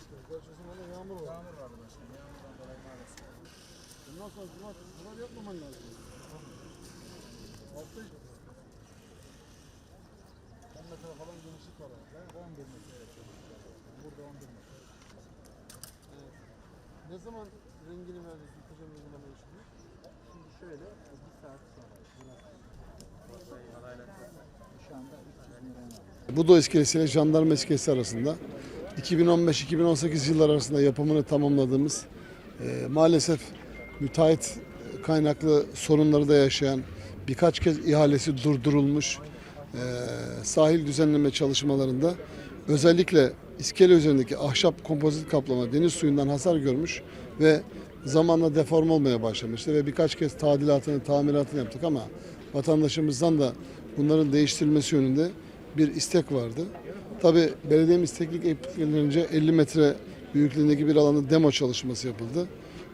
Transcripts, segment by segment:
işte. Gerçekten orada yağmur var. Yağmur vardı başkanım. Yağmurdan dolayı maalesef. Bundan sonra bunlar, bunlar yapmaman lazım. Altta işte. 10 metre falan genişlik var. Ben 11 metre. Burada 11 metre. Ne zaman rengini verdik? Yıkıcım rengine başlıyor. Şimdi şöyle bir saat sonra. Burası. Şu iskelesiyle jandarma iskelesi arasında 2015-2018 yıllar arasında yapımını tamamladığımız e, maalesef müteahhit kaynaklı sorunları da yaşayan birkaç kez ihalesi durdurulmuş e, sahil düzenleme çalışmalarında özellikle iskele üzerindeki ahşap kompozit kaplama deniz suyundan hasar görmüş ve zamanla deform olmaya başlamıştı ve birkaç kez tadilatını, tamiratını yaptık ama vatandaşımızdan da bunların değiştirilmesi yönünde bir istek vardı. Tabi belediyemiz teknik ekiplerince 50 metre büyüklüğündeki bir alanda demo çalışması yapıldı.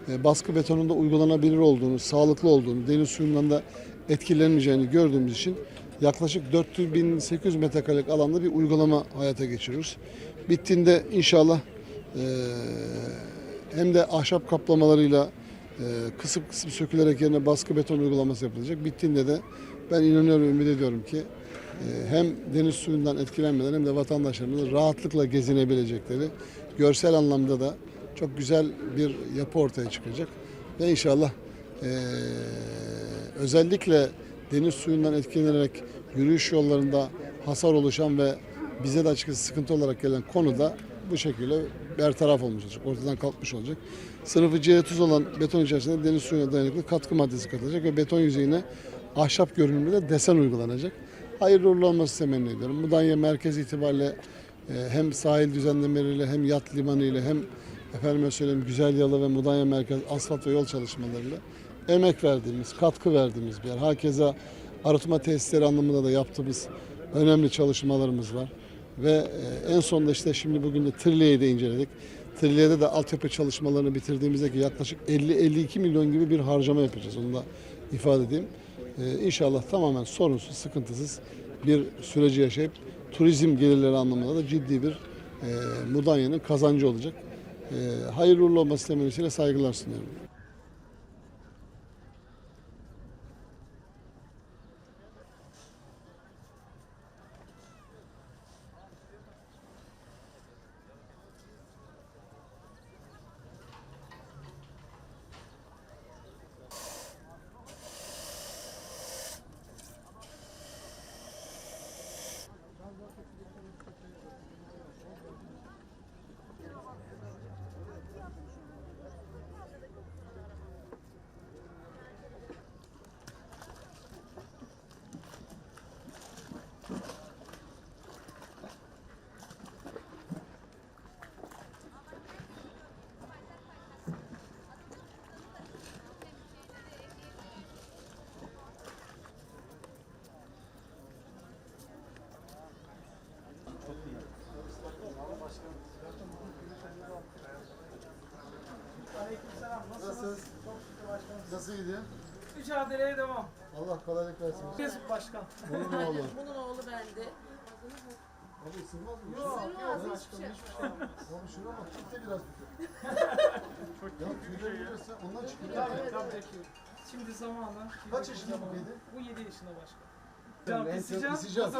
E, Baskı betonunda uygulanabilir olduğunu, sağlıklı olduğunu, deniz suyundan da etkilenmeyeceğini gördüğümüz için yaklaşık 4800 metrekarelik alanda bir uygulama hayata geçiriyoruz. Bittiğinde inşallah e, hem de ahşap kaplamalarıyla e, kısıp kısıp sökülerek yerine baskı beton uygulaması yapılacak. Bittiğinde de ben inanıyorum, ümit ediyorum ki hem deniz suyundan etkilenmeden hem de vatandaşlarımızın rahatlıkla gezinebilecekleri, görsel anlamda da çok güzel bir yapı ortaya çıkacak. Ve inşallah e, özellikle deniz suyundan etkilenerek yürüyüş yollarında hasar oluşan ve bize de açıkçası sıkıntı olarak gelen konuda bu şekilde bertaraf olmuş olacak, ortadan kalkmış olacak. Sınıfı C30 olan beton içerisinde deniz suyuna dayanıklı katkı maddesi katılacak ve beton yüzeyine ahşap görünümlü de desen uygulanacak. Hayırlı uğurlu olması temenni ediyorum. Mudanya merkez itibariyle e, hem sahil düzenlemeleriyle hem yat limanı ile hem efendime söyleyeyim Güzel Yalı ve Mudanya merkez asfalt ve yol çalışmalarıyla emek verdiğimiz, katkı verdiğimiz bir yer. Hakeza arıtma tesisleri anlamında da yaptığımız önemli çalışmalarımız var. Ve e, en sonunda işte şimdi bugün de Trilya'yı da inceledik. Trilya'da da altyapı çalışmalarını bitirdiğimizde ki yaklaşık 50-52 milyon gibi bir harcama yapacağız. Onu da ifade edeyim. Ee, inşallah tamamen sorunsuz, sıkıntısız bir süreci yaşayıp turizm gelirleri anlamında da ciddi bir e, Mudanya'nın kazancı olacak. E, hayırlı uğurlu olması temennisiyle saygılar sunuyorum. Aleykümselam. Nasılsınız? Çok şükür başkanım. Nasıl gidiyor? Mücadeleye devam. Allah kolaylık versin. Biz başkan. Bunun oğlu. Bunun oğlu bende. Abi ısınmaz mı? Yok, Sırmaz, yok hiçbir şey. şey. Konuşur ama tut da biraz tutuyor. ya tüyler bilirse ondan çıkıyor. Tabii tabii ki. Şimdi zamanla. Kaç yaşında bu kedi? Bu 7 yaşında başkan. Sıcak.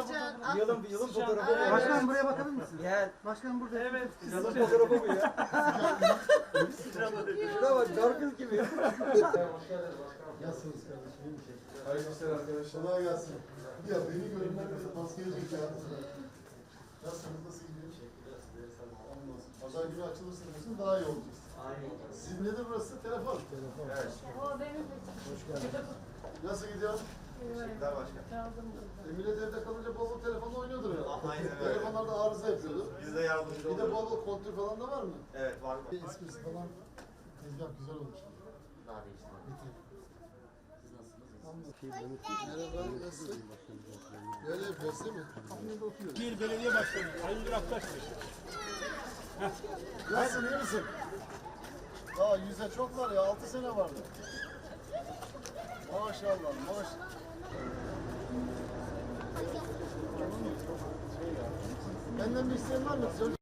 Yılın bir yılın Sıcak. fotoğrafı Aynen. bu. Başkanım, buraya bakabilir misin? Gel. Başkanım burada. Evet. Yılın fotoğrafı bu ya. Şuna bak Garfield gibi ya. Nasılsınız kardeşim? İyi misin? Hayırlı işler arkadaşlar. Kolay gelsin. Ya beni görünler bir maskeye çekiyor. Nasılsınız? Nasıl gidiyor? Pazar günü açılırsın diyorsun daha iyi olacağız. Sizin nedir burası? Telefon. Telefon. Evet. O benim Hoş geldin. Nasıl gidiyor? Teşekkürler başkan. Emine evde kalınca bol bol telefonla oynuyordur herhalde. Aynen öyle. Telefonlarda arıza yapıyordu. Biz de yardımcı Bir de bol bol kontür falan da var mı? Evet var mı? Bir esprisi falan. Tezgah güzel olmuş. Daha değişti. Merhaba, nasılsın? Böyle yapıyoruz değil mi? Bir belediye başkanı Halil Aktaş Bey. Nasılsın, iyi misin? Daha yüze çok var ya, 6 sene vardı. Maşallah, maşallah. Benden bir isteğin var mı?